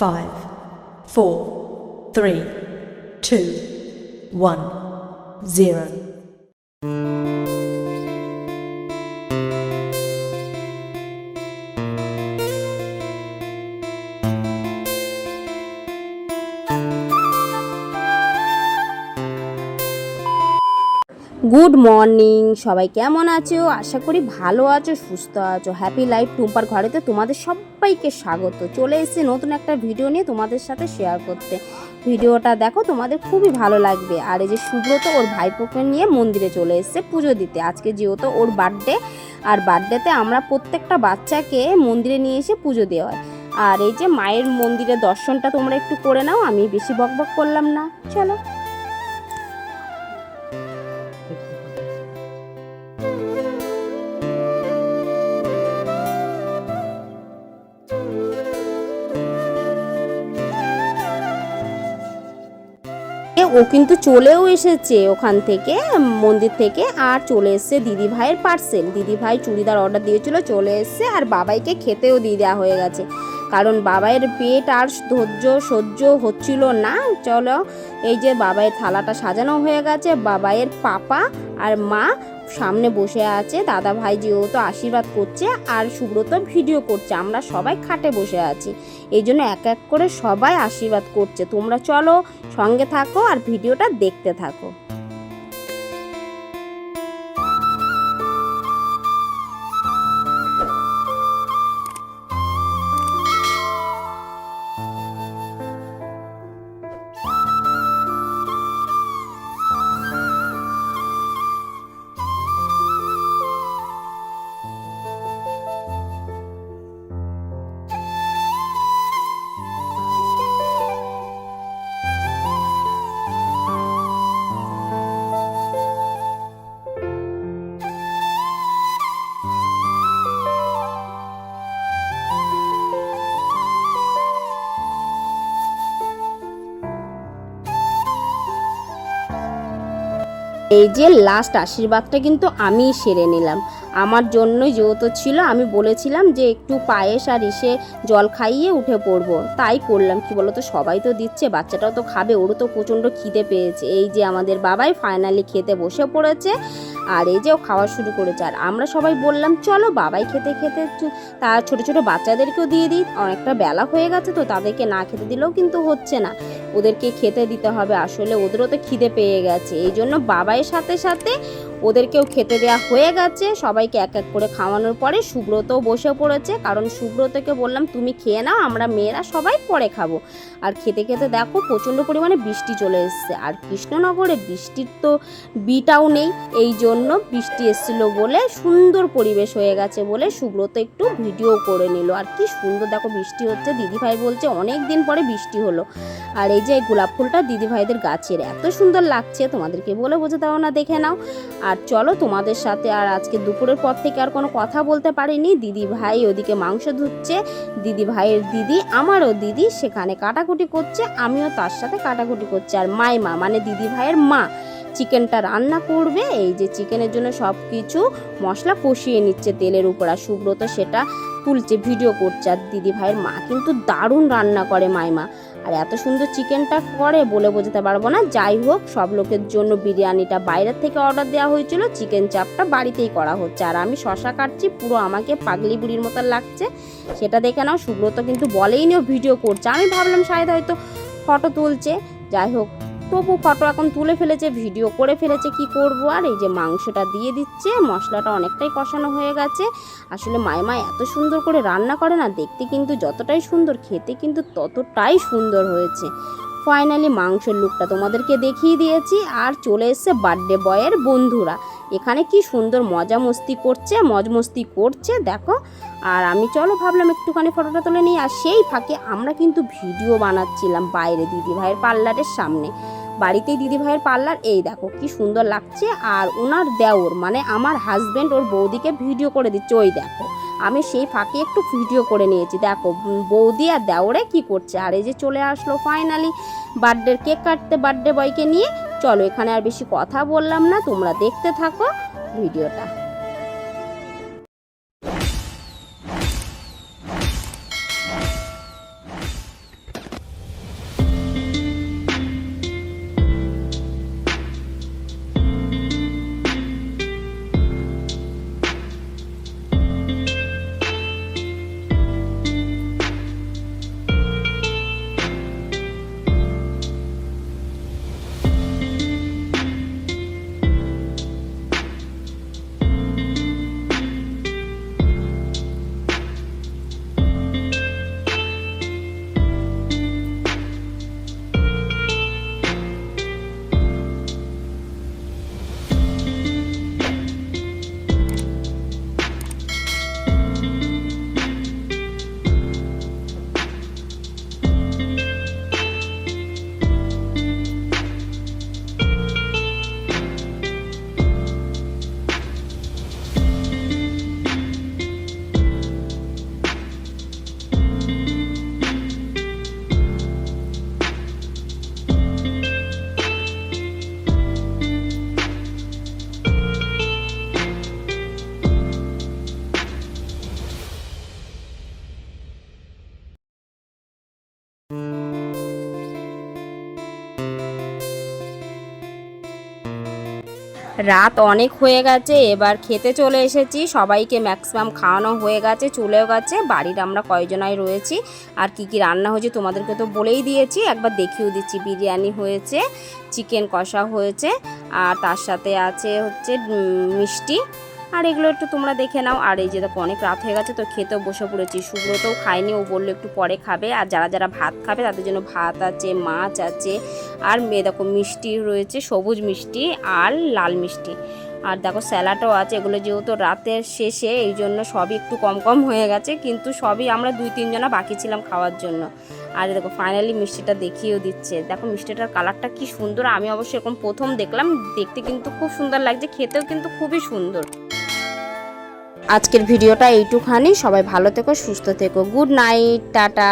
five, four, three, two, one, zero. Good morning, সবাই কেমন আছো? আশা করি ভালো আছো, সুস্থ আছো। হ্যাপি লাইফ টুম্পার ঘরেতে তোমাদের সবাইকে স্বাগত। চলে এসেছি নতুন একটা ভিডিও নিয়ে তোমাদের সাথে শেয়ার করতে। ভিডিওটা দেখো, তোমাদের খুবই ভালো লাগবে। আর এই যে সুব্রত, ওর ভাইপোকে নিয়ে মন্দিরে চলে এসেছে পুজো দিতে। আজকে যেহেতু ওর বার্থডে আর বার্থডেতে আমরা প্রত্যেকটা বাচ্চাকে মন্দিরে নিয়ে এসে পুজো দেওয়া হয়। আর এই যে মায়ের মন্দিরের দর্শনটা তোমরা একটু করে নাও, আমি বেশি বকবক করলাম না। চলো। ও কিন্তু চলেও এসেছে ওখান থেকে, মন্দির থেকে, আর চলে এসছে দিদি ভাইয়ের পার্সেল দিদি ভাই চুড়িদার অর্ডার দিয়েছিল, চলে এসছে, আর বাবাইকে খেতেও দিয়ে দেওয়া হয়ে গেছে। কারণ বাবাইয়ের পেট আর ধৈর্য সহ্য হচ্ছিল না। চলো, এই যে বাবাইয়ের থালাটা সাজানো হয়ে গেছে, বাবাইয়ের পাপা আর মা সামনে বসে আছে। দাদা ভাই যেহেতু আশীর্বাদ করছে আর সুব্রত ভিডিও করছে, আমরা সবাই খাটে বসে আছি। এই জন্য এক এক করে সবাই আশীর্বাদ করছে। তোমরা চলো সঙ্গে থাকো আর ভিডিওটা দেখতে থাকো। এই যে লাস্ট আশীর্বাদটা কিন্তু আমিই সেরে নিলাম। আমার জন্যই যেহেতু ছিল, আমি বলেছিলাম যে একটু পায়েস আর ইসে জল খাইয়ে উঠে পড়ব। তাই করলাম। কি বলতো? সবাই তো দিচ্ছে, বাচ্চাটাও তো খাবে, ওরও তো প্রচণ্ড খিদে পেয়েছে। এই যে আমাদের বাবাই ফাইনালি খেতে বসে পড়েছে আর এই যে ও খাওয়া শুরু করেছে। আর আমরা সবাই বললাম, চলো বাবাই খেতে খেতে তা ছোট ছোট বাচ্চাদেরকেও দিয়ে দিই। অনেকটা বেলা হয়ে গেছে তো তাদেরকে না খেতে দিলেও কিন্তু হচ্ছে না। ওদেরকে খেতে দিতে হবে। আসলে ওদেরও তো খিদে পেয়ে গেছে। এই জন্য বাবাইয়ের সাথে সাথে ওদেরকেও খেতে দেওয়া হয়ে গেছে। সবাইকে এক এক করে খাওয়ানোর পরে সুব্রতও বসে পড়েছে। কারণ সুব্রতকে বললাম, তুমি খেয়ে নাও, আমরা মেয়েরা সবাই পরে খাব। আর খেতে খেতে দেখো, প্রচণ্ড পরিমাণে বৃষ্টি চলে এসছে। আর কৃষ্ণনগরে বৃষ্টির তো বিটাও নেই। এই জন্য বৃষ্টি এসেছিল বলে সুন্দর পরিবেশ হয়ে গেছে বলে সুব্রত একটু ভিডিও করে নিল। আর কি সুন্দর দেখো, বৃষ্টি হচ্ছে। দিদিভাই বলছে, অনেক দিন পরে বৃষ্টি হলো। আর এই যে গোলাপ ফুলটা দিদিভাইদের গাছের, এত সুন্দর লাগছে। তোমাদেরকে বলে বোঝা দাও না, দেখে নাও। আর চলো তোমাদের সাথে আর আজকে দুপুরের পর থেকে আর কোনো কথা বলতে পারিনি। দিদি ভাই ওদিকে মাংস ধুচ্ছে, দিদি ভাইয়ের দিদি, আমারও দিদি সেখানে কাটাকুটি করছে, আমিও তার সাথে কাটাকুটি করছি। আর মাইমা মানে দিদি ভাইয়ের মা, চিকেনটা রান্না করবে, এই যে চিকেনের জন্য সব কিছু মশলা কষিয়ে নিচ্ছে তেলের উপর, আর সুব্রত সেটা তুলছে ভিডিও করছে। আর দিদি ভাইয়ের মা কিন্তু দারুণ রান্না করে মাইমা। আর এত সুন্দর চিকেনটা করে বলে বোঝাতে পারব না। যাই হোক, সব লোকের জন্য বিরিয়ানিটা বাইরের থেকে অর্ডার দেওয়া হয়েছিল। চিকেন চাপটা বাড়িতেই করা হচ্ছে। আর আমি শশা কাটছি, পুরো আমাকে পাগলি বুড়ির মতো লাগছে। সেটা দেখে নাও, সুব্রত কিন্তু বলেই নিও ভিডিও করছে। আমি ভাবলাম শায়দ হয়তো ফটো তুলছে। যাই হোক তবু ফটো এখন তুলে ফেলেছে, ভিডিও করে ফেলেছে, কি করব? আর এই যে মাংসটা দিয়ে দিচ্ছে, মশলাটা অনেকটাই কষানো হয়ে গেছে। আসলে মায়মা এত সুন্দর করে রান্না করে না, দেখতে কিন্তু যতটাই সুন্দর, খেতে কিন্তু ততটাই সুন্দর হয়েছে। ফাইনালি মাংসের লুকটা তোমাদেরকে দেখিয়ে দিয়েছি, আর চলে এসছে বার্থডে বয়ের বন্ধুরা। এখানে কি সুন্দর মজা মস্তি করছে, মজ মস্তি করছে, দেখো। আর আমি চলো ভাবলাম একটুখানি ফটোটা তুলে নিই, আর সেই ফাঁকে আমরা কিন্তু ভিডিও বানাচ্ছিলাম বাইরে দিদি ভাইয়ের পার্লারের সামনে। বাড়িতেই দিদিভাইয়ের পার্লার, এই দেখো কি সুন্দর লাগছে। আর ওনার দেওর মানে আমার হাজব্যান্ড ওর বৌদিকে ভিডিও করে দিচ্ছে, ওই দেখো। আমি সেই ফাঁকে একটু ভিডিও করে নিয়েছি, দেখো, বৌদি আর দেওরে কি করছে? আর এই যে চলে আসলো ফাইনালি বার্থডের কেক কাটতে বার্থডে বয়কে নিয়ে। চলো এখানে আর বেশি কথা বললাম না, তোমরা দেখতে থাকো ভিডিওটা রাত অনেক হয়ে গেছে, এবার খেতে চলে এসেছি। সবাইকে ম্যাক্সিমাম খাওয়ানো হয়ে গেছে, চলেও গেছে। বাড়ির আমরা কয়জনাই রয়েছি। আর কি কি রান্না হয়েছে তোমাদেরকে তো বলেই দিয়েছি। একবার দেখিয়েও দিচ্ছি, বিরিয়ানি হয়েছে চিকেন কষা হয়েছে, আর তার সাথে আছে হচ্ছে মিষ্টি। আর এগুলো একটু তোমরা দেখে নাও। আর এই যে দেখো, অনেক রাত হয়ে গেছে, তো খেতেও বসে পড়েছি। সুব্রতও খায়নি ও বলল একটু পরে খাবে। আর যারা যারা ভাত খাবে, তাদের জন্য ভাত আছে, মাছ আছে, আর মেয়ে দেখো মিষ্টি রয়েছে, সবুজ মিষ্টি আর লাল মিষ্টি। আর দেখো স্যালাডও আছে, এগুলো যেহেতু রাতের শেষে, এই জন্য সবই একটু কম কম হয়ে গেছে, কিন্তু সবই আমরা দুই তিনজনা বাকি ছিলাম খাওয়ার জন্য। আর দেখো ফাইনালি মিষ্টিটা দেখিয়েও দিচ্ছে। দেখো মিষ্টিটার কালারটা কি সুন্দর, আমি অবশ্যই এরকম প্রথম দেখলাম, দেখতে কিন্তু খুব সুন্দর লাগছে, খেতেও কিন্তু খুবই সুন্দর। আজকের ভিডিওটা এইটুখানি। সবাই ভালো থেকো সুস্থ থেকো। Good night tata.